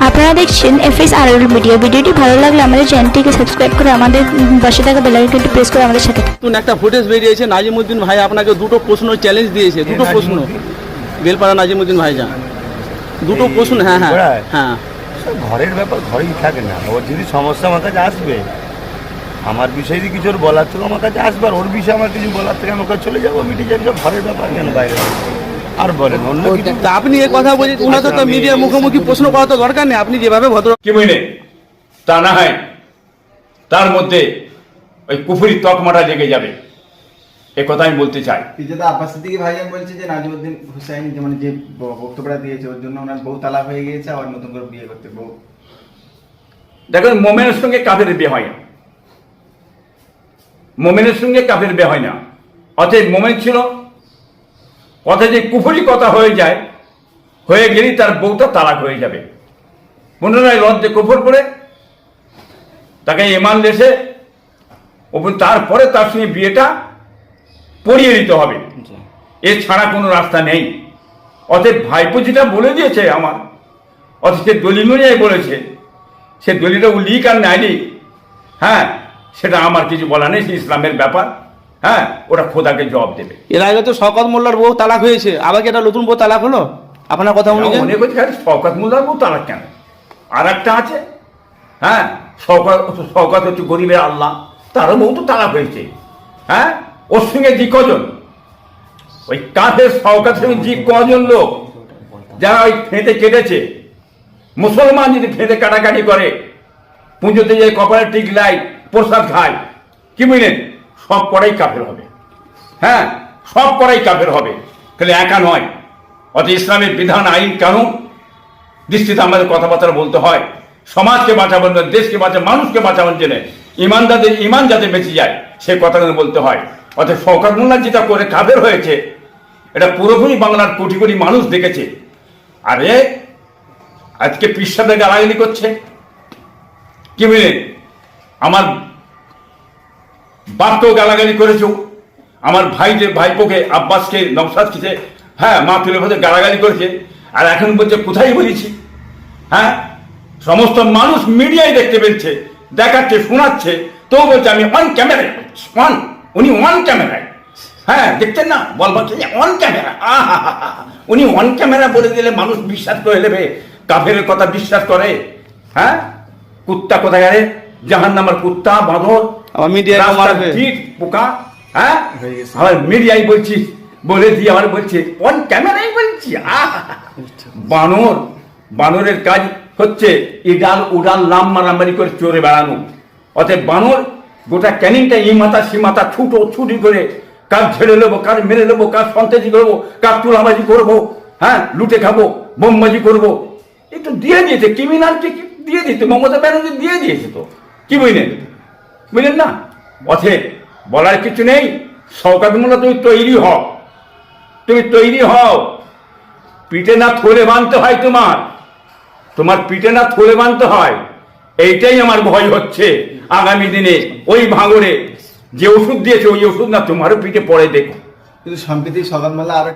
আপনারা দেখছেন এফএস আর মিডিয়া ভিডিওটি ভালো লাগলে আমাদের চ্যানেলটিকে সাবস্ক্রাইব করে আমাদের পাশে থাকা বেলাইকনটি প্রেস করে আমাদের সাথে থাকুন। নতুন একটা ফুটেজ বেরিয়েছে নাজিমুদ্দিন ভাই আপনাকে দুটো প্রশ্ন চ্যালেঞ্জ দিয়েছে দুটো প্রশ্ন। বেলপাড়া নাজিমুদ্দিন ভাই যান। দুটো প্রশ্ন হ্যাঁ হ্যাঁ হ্যাঁ। ঘরের ব্যাপার ঘরেই থাকে না। ওর যদি সমস্যা আমার কাছে আসবে আমার বিষয়ে যদি কিছু ওর বলার থেকে আমার কাছে আসবে আর ওর বিষয়ে আমার কিছু বলার থেকে আমার কাছে চলে যাব মিটে যাবে ঘরের ব্যাপার কেন বাইরে? আর বলেন অন্য তা আপনি এই কথা বলছেন উনাদের তো মিডিয়ার মুখোমুখি প্রশ্ন করা তো দরকার নেই আপনি যেভাবে ভদ্র কি বুঝলেন তা না হয় তার মধ্যে ওই কুফুরি তকমাটা লেগে যাবে। এ কথা আমি বলতে চাই। পিজাদা আব্বাস সিদ্দিকী ভাইজান বলছে যে নাজিমুদ্দিন হুসাইন যে মানে যে বক্তব্যটা দিয়েছে ওর জন্য ওনার বউ তালাক হয়ে গিয়েছে আবার নতুন করে বিয়ে করতে বউ। দেখুন মোমেনের সঙ্গে কাফের বিয়ে হয় না। মোমেনের সঙ্গে কাফের বিয়ে হয় না। অতএব মোমেন ছিল কথা যে কুফুরি কথা হয়ে যায় হয়ে গেলেই তার বউটা তালাক হয়ে যাবে। পুনরায় লজ্জে কুফর করে তাকে এমান দেশে এবং তারপরে তার সঙ্গে বিয়েটা পড়িয়ে দিতে হবে। এছাড়া কোনো রাস্তা নেই। অতএব ভাইপো যেটা বলে দিয়েছে আমার অথচ সে দলিল অনুযায়ী বলেছে সে দলিলটা ও লিক আর লিক হ্যাঁ সেটা আমার কিছু বলা নেই সে ইসলামের ব্যাপার। হ্যাঁ ওটা খোদাকে জবাব দেবে। এর আগে তো শকত মোল্লার বউ তালাক হয়েছে। আবার কি একটা নতুন বউ তালাক হলো? আপনার কথা অনুযায়ী মনে হচ্ছে খালি শওকত মোল্লার বউ তালাক কেন? আর একটা আছে। হ্যাঁ শওকত শওকত হচ্ছে গরিবের আল্লাহ। তারও বউ তো তালাক হয়েছে। হ্যাঁ ওর সঙ্গে জি কজন? ওই কাঁধের শওকত সঙ্গে জি কজন লোক? যারা ওই ফেঁদে কেটেছে। মুসলমান যদি ফেঁদে কাটাকাটি করে পুজোতে যে কপালে টিক লাই প্রসাদ খায় কি বুঝলেন? সব করাই কাফের হবে। হ্যাঁ সব করাই কাফের হবে। খালি একা নয়। অত ইসলামের বিধান, আইন, কানুন দৃষ্টিতে আমাদের কথাবার্তা বলতে হয়। সমাজকে বাঁচাবার জন্য দেশকে বাঁচা মানুষকে বাঁচাবার জন্য ইমানদারদের ইমান যাতে বেঁচে যায় সেই কথাগুলো বলতে হয়। অর্থাৎ শওকত মোল্লা যেটা করে কাফের হয়েছে, এটা পুরোপুরি বাংলার কোটি কোটি মানুষ দেখেছে। আরে, আজকে পিসাতে গালাগালি করছে। কি বুঝলেন আমার বাপকেও গালাগালি করেছ। আমার ভাই যে ভাইপোকে, আব্বাসকে নবসাদকে হ্যাঁ মা তুলে ভাতে গালাগালি করেছে। আর এখন বলছে, কোথায় বলেছি? হ্যাঁ? সমস্ত মানুষ মিডিয়ায় দেখতে পেয়েছে, দেখাচ্ছে, শোনাচ্ছে। তো বলছে, আমি অন ক্যামেরায় অন উনি অন ক্যামেরায় হ্যাঁ দেখছেন না? বল বলছে অন ক্যামেরা আহা উনি অন ক্যামেরা বলে দিলে মানুষ বিশ্বাস করে নেবে, কাফের কথা বিশ্বাস করে। হ্যাঁ? কুত্তা কোথায় গেলে জাহান নামার কুত্তা, বাঁদর। মিডিয়ায় রাস্তার মারবে। পোকা হ্যাঁ হয়ে গেছে। আবার মিডিয়ায় বলছি বলে দিয়ে আবার বলছে অন ক্যামেরাই বলছি! বানর বানরের কাজ হচ্ছে ইডাল উডাল লাম মারামারি করে চড়ে বেড়ানো অতএব বানর গোটা ক্যানিংটা ই মাথা সি মাথা ছুটো ছুটি করে কার ঝেড়ে নেব কার মেরে নেব কার সন্তেজি করব কার তুলাবাজি করব হ্যাঁ লুটে খাব বোমবাজি করব একটু দিয়ে দিয়েছে ক্রিমিনালকে দিয়ে দিয়েছে মমতা ব্যানার্জি দিয়ে দিয়েছে তো কি বুঝলেন বুঝলেন না? অথে বলার কিছু নেই সৌকাত মোল্লা তুমি তৈরি হও তুমি তৈরি হও পিঠে না থলে বানতে হয় তোমার। তোমার পিঠে না থলে বানতে হয়। এইটাই আমার ভয় হচ্ছে আগামী দিনে। ওই ভাঙরে যে ওষুধ দিয়েছে, ওই ওষুধ না তোমারও পিঠে পড়ে দেখো। কিন্তু সম্প্রতি সকালবেলা আরও